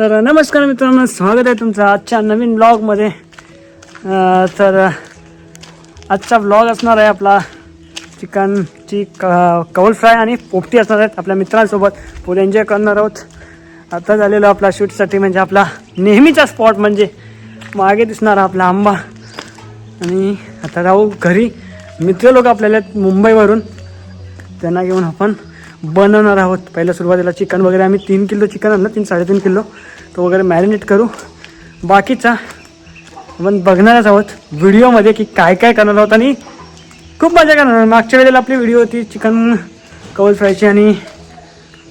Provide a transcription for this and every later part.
तर नमस्कार मित्रांनो स्वागत आहे तुमचं आजच्या नवीन ब्लॉगमध्ये तर आजचा ब्लॉग असणार आहे आपला चिकनची क कवल फ्राय आणि पोपटी असणार आहेत आपल्या मित्रांसोबत. फुल एन्जॉय करणार आहोत. आता झालेलो आपला शूटसाठी म्हणजे आपला नेहमीचा स्पॉट म्हणजे मागे दिसणारा आपला आंबा. आणि आता राहू घरी. मित्र लोक आपल्याला आहेत मुंबईवरून. त्यांना घेऊन आपण बनवणार आहोत. पहिल्या सुरुवातीला चिकन वगैरे आम्ही तीन किलो चिकन आणलं तीन साडेतीन किलो. तो वगैरे मॅरिनेट करू. बाकीचा आपण बघणारच आहोत व्हिडिओमध्ये की काय काय करणार आहोत आणि खूप मजा करणार मागच्या वेळेला आपली व्हिडिओ होती चिकन कौल फ्रायची आणि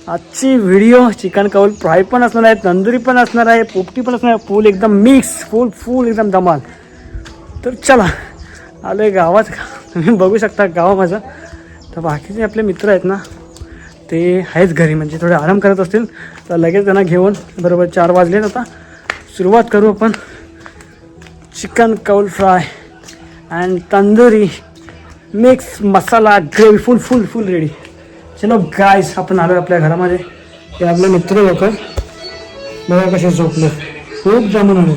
आजची व्हिडिओ चिकन कौल फ्राय पण असणार आहे तंदुरी पण असणार आहे पोपटी पण असणार आहे फुल एकदम मिक्स फुल फुल एकदम धमाल. तर चला आलो आहे गावात. तुम्ही बघू शकता गाव माझं. तर बाकीचे आपले मित्र आहेत ना ते आहेच घरी म्हणजे थोडे आराम करत असतील तर लगेच त्यांना घेऊन बरोबर चार वाजलेत. आता सुरुवात करू आपण. चिकन कौल fry and tandoori mix masala gravy full full full ready चलो गायस आपण आलो आपल्या घरामध्ये. हे आपले मित्र लोक. बघा कसे झोपले. खूप जमून आले.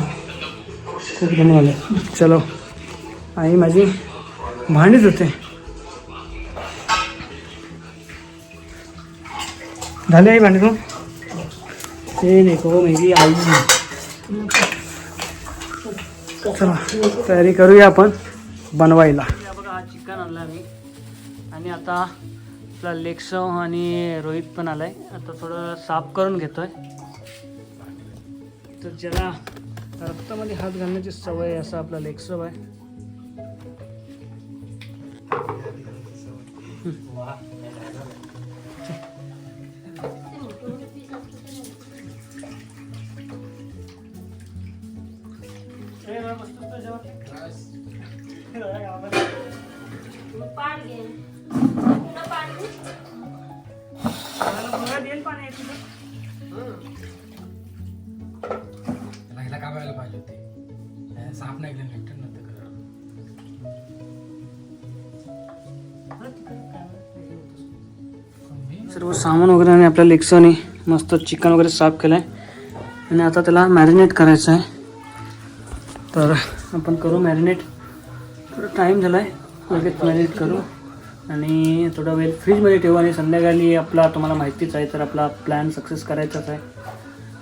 खूप जमून आले. चलो. आई माझी भांडीच होते. झाले आई भांडी तू? ते देखो मेरी आई. चला तयारी करूया आपण बनवायला. बघा हा चिकन आणला मी. आणि आता आपला लेक्सो आणि रोहित पण आलाय. आता थोडं साफ करून घेतोय. तर ज्याला रक्तामध्ये हात घालण्याची सवय आहे असा आपला लेक्सो आहे. त्याला कापायला पाहिजे होते. साफ नाही नीट नव्हतं. सर्व सामान वगैरे आणि आपल्या लेक्सोने मस्त चिकन वगैरे साफ केलं आहे आणि आता त्याला मॅरिनेट करायचं आहे तर आपण करू मॅरिनेट थोडा टाईम झाला आहे लगेच मॅरिनेट करू. आणि थोडा वेळ फ्रीजमध्ये ठेवू आणि संध्याकाळी आपला तुम्हाला माहितीच आहे तर आपला प्लॅन सक्सेस करायचाच आहे.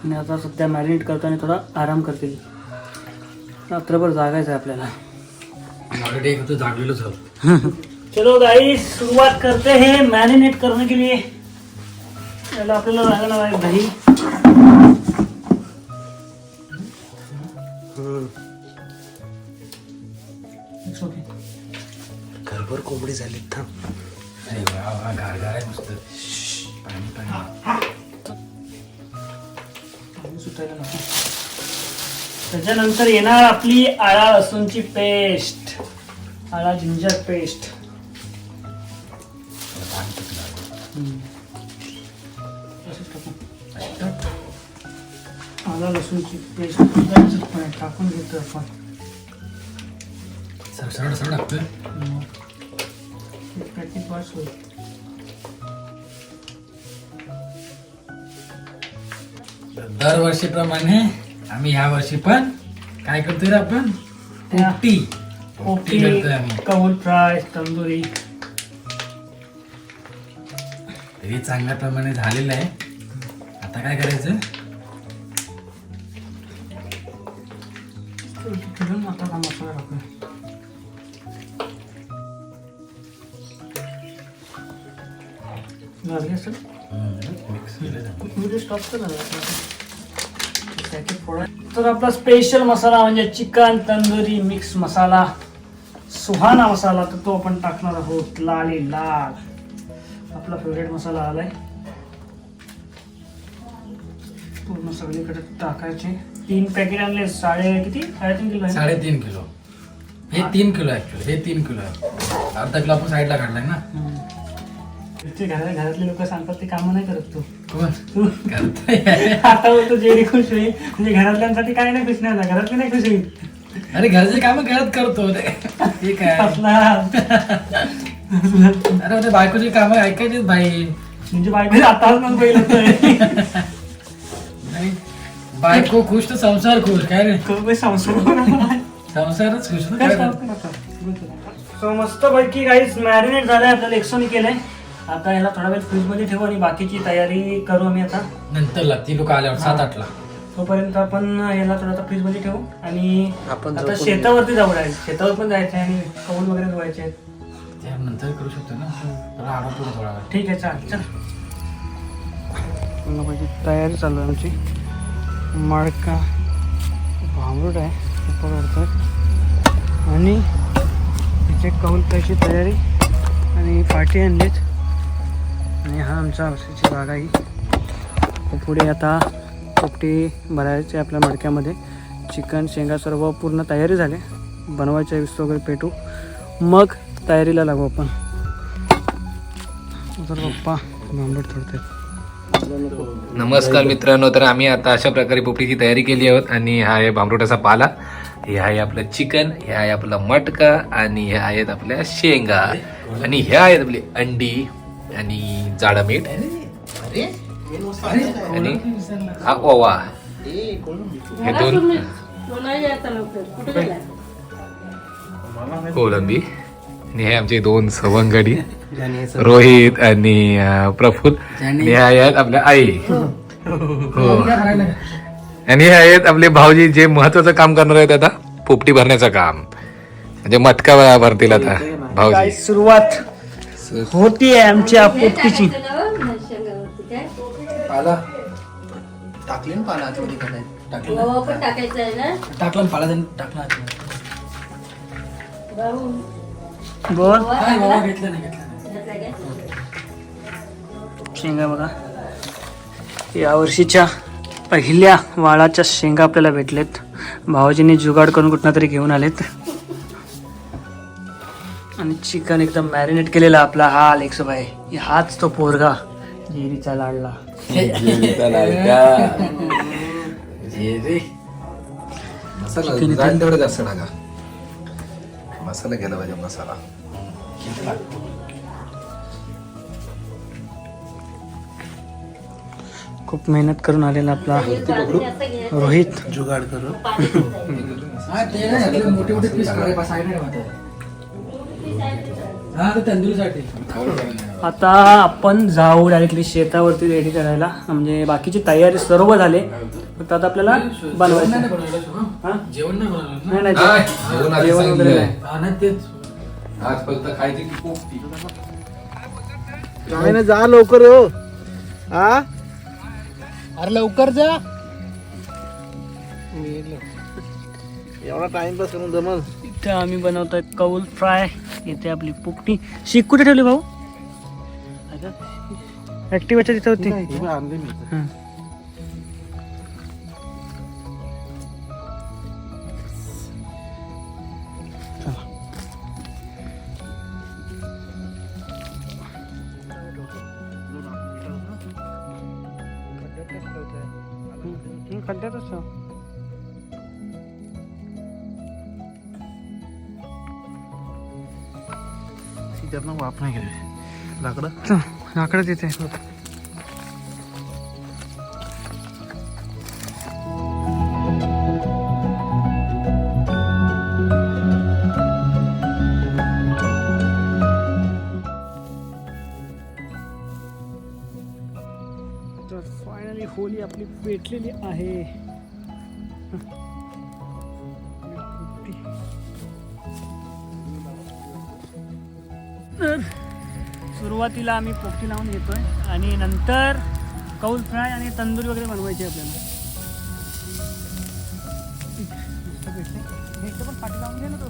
आणि आता सध्या मॅरिनेट करतो आणि थोडा आराम करतील. रात्रभर जागायचं आहे आपल्याला. चलो गाई शुरुआत करते हैं मैरिनेट करने के लिए आपल्याला लागणार आहे दही वा वा गार गार आहे मस्त पाणी पाणी पाणी सुटायला नको. त्याच्यानंतर येणार आपली आळा लसूणची पेस्ट आळा जिंजर पेस्ट पाणी टाकलं. आळा लसूणची पेस्ट टाकून घेतो आपण सर सरळ सरळ आपलं एक पॅकेट बस होईल दरवर्षीप्रमाणे आम्ही ह्या वर्षी पण काय करतोय रे आपण? पोपटी पोपटी करतोय आम्ही. कौल फ्राय तंदुरी. हे चांगल्या प्रमाणे झालेलं आहे. आता काय करायचं? फोडा तर आपला स्पेशल मसाला म्हणजे चिकन तंदुरी मिक्स मसाला सुहाना मसाला तर तो आपण टाकणार आहोत लाली लाल. आपला फेवरेट मसाला आलाय. पूर्ण सगळीकडे टाकायचे. तीन पॅकेट आणले साडे किती? साडेतीन किलो? साडेतीन किलो. हे तीन किलो ऍक्च्युअली हे तीन किलो आहे. अर्धा किलो आपण साईडला काढलाय ना? ते घरातले लोक सांगतात ते कामं नाही करत तू. तू. आता बोलतो जेडी खुश होईल. म्हणजे घरातल्यांसाठी काय नाही खुश नाही घरातले नाही खुश होईल. अरे घरचे काम घरात करतो. आहे असला. अरे ते बायकोची कामं ऐकायचीच भाई म्हणजे बायको आताच मग पहिलं नाही बायको खुश तर संसार खुश काय रे? संसार संसारच खुश ना काय मस्त पैकी काहीच मॅरिनेट झालंय आपल्याला एक्सोनी केलंय. आता याला थोडा वेळ फ्रीजमध्ये ठेवू आणि बाकीची तयारी करू आम्ही आता. नंतरला ती लोक आल्यावर सात आठला तोपर्यंत आपण याला थोडा फ्रीजमध्ये ठेवू आणि आपण आता शेतावरती जाऊ डायरेक्ट शेतावर पण जायचं आहे आणि कौल वगैरे धुवायचे आहेत. ते नंतर करू शकतो ना. पुढे थोडा वेळ. ठीक आहे चाल. चल तयारी चालू आहे आमची. मडका भांबरूट आहे वाढतोय आणि तिचे कौल प्यायची तयारी आणि पाठी आणलीत. आणि हा आमचा औषधीची बाग आहे. पुढे आता पोपटी भरायचे आपल्या मडक्यामध्ये. चिकन शेंगा सर्व पूर्ण तयारी झाले. बनवायच्या विस्तू वगैरे पेटू. मग तयारीला लागू आपण. तर पप्पा भांबरूट थोडते नमस्कार मित्रांनो तर आम्ही आता अशा प्रकारे पोपटीची तयारी केली आहोत. आणि हा आहे भांबरोटाचा पाला. हे आहे आपलं चिकन हे आहे आपलं मटका आणि हे आहेत आपल्या शेंगा. आणि हे आहेत आपली अंडी. आणि जाडा मीठ. आणि हा ओवा. हे दोन कोलंबी. आणि हे आमचे दोन सवंगडी. रोहित आणि अं, प्रफुल्ल. आणि हे आहेत आपल्या आई. हो. आणि हे आहेत आपले भाऊजी जे महत्वाचं काम करणार आहेत आता पोपटी भरण्याचं काम. म्हणजे मटका भरतील आता भाऊजी सुरुवात? होती आहे आमच्या पोपटीची. पाला. टाकले ना पाला आतमध्ये काय टाकला हो पण टाकायचं आहे ना? टाकला पाला त्यांनी टाकला भाऊ. बोल. काय बाबा घेतलं नाही घेतलं नाही. घातला काय? शेंगा बघा. या वर्षीच्या पहिल्या वाळाच्या शेंगा आपल्याला भेटलेत. भावाजींनी जुगाड करून कुठनं तरी घेऊन आलेत. आणि चिकन एकदम मॅरिनेट केलेला आपला हा अलेक्स भाई हाच तो पोरगा. जेरीचा लाडला. मसाला जाईल तेवढं जास्त टाका मसाला गेला पाहिजे मसाला. खूप मेहनत करून आलेला आपला. रोहित. जुगाड करू पाणी द्यायचं. ते नाही आपले मोठे मोठे तंदुरीसाठी आता आपण जाऊ डायरेक्टली शेतावरती रेडी करायला म्हणजे बाकीची तयारी सर्व झाली फक्त आता आपल्याला बनवायचं नाही बनवलं शुभम? हा? जेवण नाही बनवलं ना? नाही नाही हाय, जे- जेवण आधी जेवण वगैरे सांगितलंय. नाही. हा ना तेच आज फक्त खायची की पोपटी काय ना जा लवकर हो हा अरे लवकर जा एवढा टाइमपास करून जमल इथे आम्ही बनवतोय कौल फ्राय. इथे आपली पुकटी शीक कुठे ठेवली भाऊ? ऍक्टिव्हच्या तिथे होती. हं, खड्ड्यातच त्यांना त्यातनं वाप नाही गेले लाकडं? लाकडं तिथे. तर फायनली होली आपली पेटलेली आहे. सुरुवातीला आम्ही पोपटी लावून घेतोय आणि नंतर कौल फ्राय आणि तंदुरी वगैरे बनवायची आहे आपल्याला. हे पण पाठी लावून घे ना तो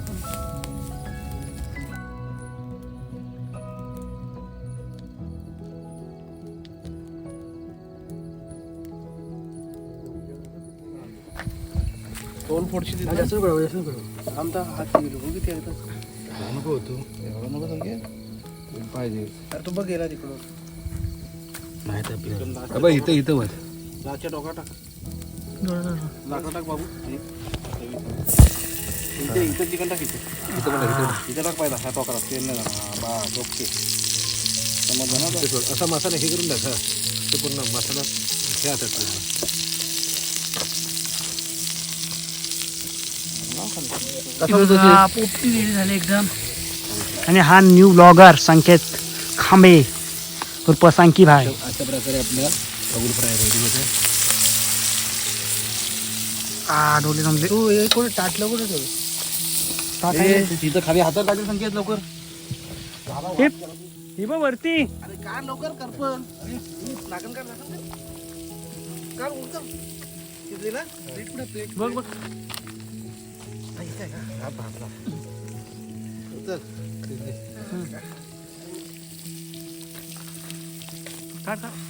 दोन फोडशी आमचा हात आहे नको होतो. एवढा नको सांगे पाहिजे. अरे तू बघ गेला तिकडं. नाही तर एकदम इथं इथं बस लाचा डोका टाक. लाटा टाक. बाबू. एक, इथे इथे. चिकन टाक इथे. इथं बघा इथं टाक पाहिला. ह्या टोकरात तेल नाही जाणार. ओके समजलं ना ते? असा मसाला हे करून टाका ते पूर्ण मसाला हे असतात पूर्ण हा, पोपटी झाली एकदम. आणि हा न्यू ब्लॉगर संकेत खांबे उर्फ सांकी भाई. अशा प्रकारे आपल्या बगुल फ्राय रेडी होते आ डोले जमले. तू हे कोणी टाटलं कुठे ठेवलं तिथं खाली हातात संकेत लवकर. हे बघ वरती. अरे काय लवकर? कर पण. कर बघ बघ. तिथली. काढ, काढ.